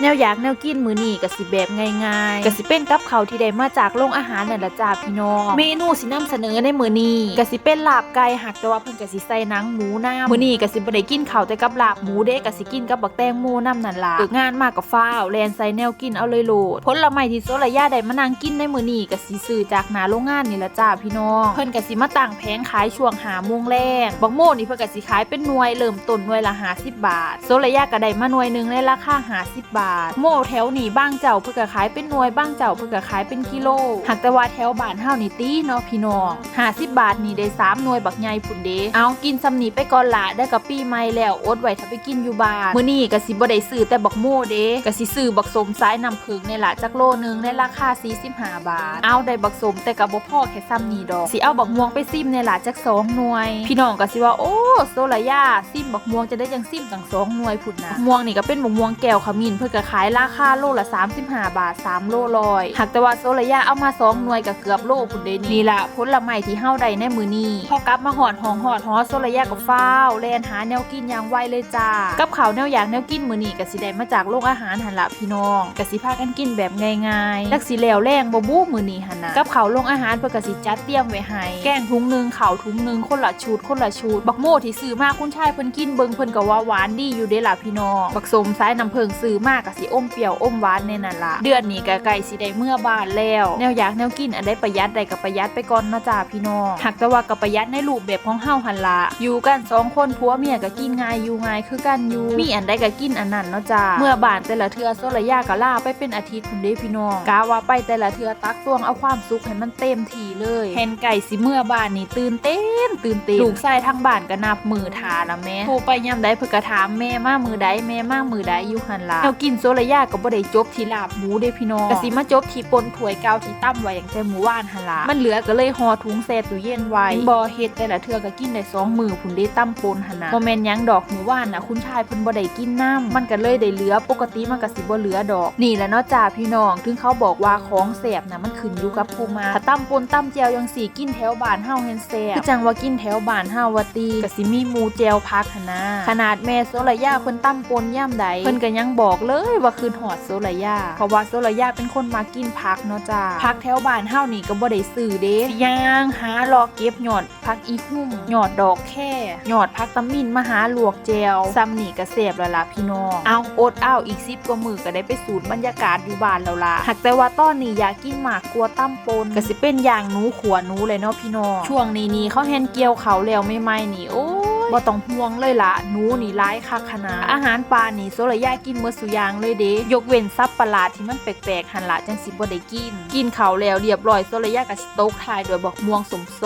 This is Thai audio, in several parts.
แนวอยากแนวกินมื้อนี้ก็สิแบบง่ายๆก็สิเป็นกับข้าวที่ได้มาจากโรงอาหารนั่นล่ะจ้าพี่น้อง เมนูสินำเสนอในมื้อนี้ก็สิเป็นลาบไก่หักแต่ว่าเพิ่นก็สิใส่หนังหมูน้ำมื้อนี้ก็สิบ่ได้กินข้าวแต่กับลาบหมูเด้ก็สิกินกับบักแตงโมน้ำนั่นล่ะเลิกงานมากกับฟ้าวแลนใส่แนวกินเอาเลยโลดผลไม้ที่โซละยาได้มานั่งกินในมื้อนี้ก็สิซื้อจากหน้าโรงงานนี่ล่ะจ้าพี่น้อง เพิ่นก็สิมาตั้งแผงขายช่วงหาโมงแรงบักโมนี่เพิ่นก็สิขายเป็นหน่วยเริ่มต้นหน่วยละ50บาท โซละยาก็ได้มาหน่วยหนึงในราคา50บาทโมแถวนี้บ้างเจ้าเพิ่นก็ขายเป็นหน่วยบ้างเจ้าเพิ่นก็ขายเป็นกิโลหากแต่ว่าแถวบ้านเฮานี่ตีเนาะพี่น้อง50บบาทนี่ได้สามหน่วยบักใหญ่พุ่นเด้เอากินซำนีไปก่อนละได้กับปีใหม่แล้วอดไว้ถ้าไปกินอยู่บ้านมื้อนี้ก็สิบ่ได้ซื้อแต่บักโมเด้ก็สิซื้อบักสมสายน้ำผึ้งนี่ละจักโลนึงในราคา45บาท เอาได้บักสมแต่ก็บ่พอแค่ซ้ำนีดอกสิเอาบักม่วงไปซิมในล่ะจักสองหน่วย พี่น้องก็สิว่าโอ้ โซละยาซิมบักม่วงจะได้จังซิมตั้งสองหน่วยพุ่นนะม่วงนี่ก็เป็นบักม่วงแก้วขมิ้นเพิ่นก็ขายราคาโลละ 35 บาท 3 โลร้อยหากแต่ว่าโซละยาเอามาสองหน่วยก็เกือบโลพุ่นเดนี่นี่ละผลไม้ที่เฮาได้ในมือนี้พอกลับมาหอดหองหอดหอโซละยาก็ฟ้าวแลนหาแนวกินอย่างไวเลยจ้ากับข้าวแนวอย่ากแนวกินมือนี้ก็สิได้มาจากโรงอาหารหันละพี่น้องก็สิพากันกินแบบง่ายๆจักสิแล้วแรงบ่บู้มือนี้หันนะกับข้าวโรงอาหารเพิ่นก็สิจัดเตรียมไว้ให้แกงถุงหนึงข้าวถุงหนึงคนละชุดคนละชุดบักโมที่ซื้อมาคุณชายเพิ่นกินเบิงเพิ่นก็ว่าหวานดีอยู่เด้ล่ะพี่น้องบักสมสายน้ำเพิงซื้อมาก็สิอมเปรี้ยวอมหวานแน่นั่นล่ะเดือนนี้ก็ใกล้สิได้เมื่อบ้านแล้ว แนวอยากแนวกินอันใดประหยัดได้ก็ประหยัดไปก่อนนะจ้าพี่น้องหากแต่ว่าก็ประหยัดในรูปแบบของเฮาหันละอยู่กันสองคนผัวเมียก็กินง่ายอยู่ง่ายคือกันอยู่ มีอันใดก็กินอันนั้นเนาะจ้าเมื่อบานแต่ละเทื่อโซละยาก็ลาไปเป็นอาทิตย์พุ่นเด้พี่น้องกาว่าไปแต่ละเทื่อตักตวงเอาความสุขให้มันเต็มที่เลยเห็นไก่สิเมื่อบานนี่ตื่นเต้นตื่นเต้นลูกชายทั้งบ้านก็นับมือทาละแม่โทรไปยามใดเพิ่นก็ถามแม่มามือใดแม่มามือใดอยู่หั่นล่ะแนวกินโซละยาก็บ่ได้จบที่ลาบหมูเด้พี่น้องก็สิมาจบที่ปนถ้วยเก่าที่ตั้มไว้อย่างแต่หมู่ว่านหั่นล่ะมันเหลือก็เลยห่อถุงแช่ตู้เย็นไว้บ่เฮ็ดแต่ละเทื่อก็กินได้สองมื้อพุ่นเด้ตั้มปนหั่นน่ะบ่แม่นหยังดอกหมู่ว่านน่ะคุณชายเพิ่นบ่ได้กินน้ำมันก็เลยได้เหลือปกติมันก็สิบ่เหลือดอก นี่แหละเนาะจ้าพี่น้องถึงเขาบอกว่าของแสบน่ะมันขึ้นอยู่กับผู้มาถ้าตั้มปนตั้มแจวจังสี่กินแถวบ้านเฮาแฮนแซ่บคือจังว่ากินแถวบ้านเฮาว่าตีก็สิมีหมูแจวพักหั่นนะขนาดแม่โซละยาเพิ่นตั้มปนย่ำใดเพิ่นก็ยังบอกเลยว่าคืนหอดโซละยาเพราะว่าโซละยาเป็นคนมากินพักเนาะจ้าพักแถวบ้านเฮานี่ก็บ่ได้ซื้อเด้สิย่างหารอเก็บหยอดพักอีหุ่มหยอดดอกแค่หยอดพักตะมินมาหาลวกแจวซ้ำนี่ก็แซ่บแล้วล่ะพี่น้องเอาอดอ้าวอีก10กว่ามื้อก็ได้ไปสูตรบรรยากาศอยู่บ้านแล้วล่ะหากแต่ว่าตอนนี้อยากกินหมากกลัวตั้มปนก็สิเป็นอย่างหนูขัวหนูเลยเนาะพี่น้องช่วงนี้นี่เขาแฮนเกี่ยวเขาแล้วไม่ไหม่ๆนี่โอ้ย บ่ต้องห่วงเลยล่ะหนูนี่ร้ายคักขนาดอาหารปลานี่โซละยากินเมื่อสุยางเลยเด้ยกเว้นซับประหลาดที่มันแปลกๆหันละจังสิบ่ได้กิน กินเขาแล้วเรียบร้อยโซละยาก็สิตกทายด้วยบอกม่วงสมส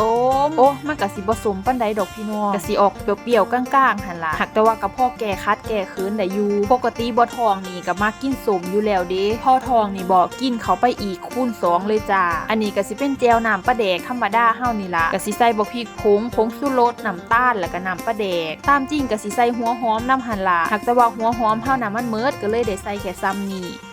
มโอ้มันก็สิบ่สมปานใดดอกพี่น้องก็สิออกเปรี้ยวๆกลางๆหันละหากแต่ว่ากับพ่อแก่คัดแก่คืนได้อยู่ปกติบ่ทองนี่ก็มากินสมอยู่แล้วเด้พ่อทองนี่บอกกินเขาไปอีกคูณสองเลยจ้าอันนี้ก็สิเป็นแจวน้ำปลาแดกธรรมดาเฮานี่ล่ะก็สิใส่บักพริกผงผงชูรสน้ำตาลแล้วก็น้ำปลาแดก ตามจริงก็สิใส่หัวหอมน้ำหันละหากแต่ว่าหัวหอมเฮาน้ำมันเมิดก็เลยได้ใส่แค่ซ้ำนี่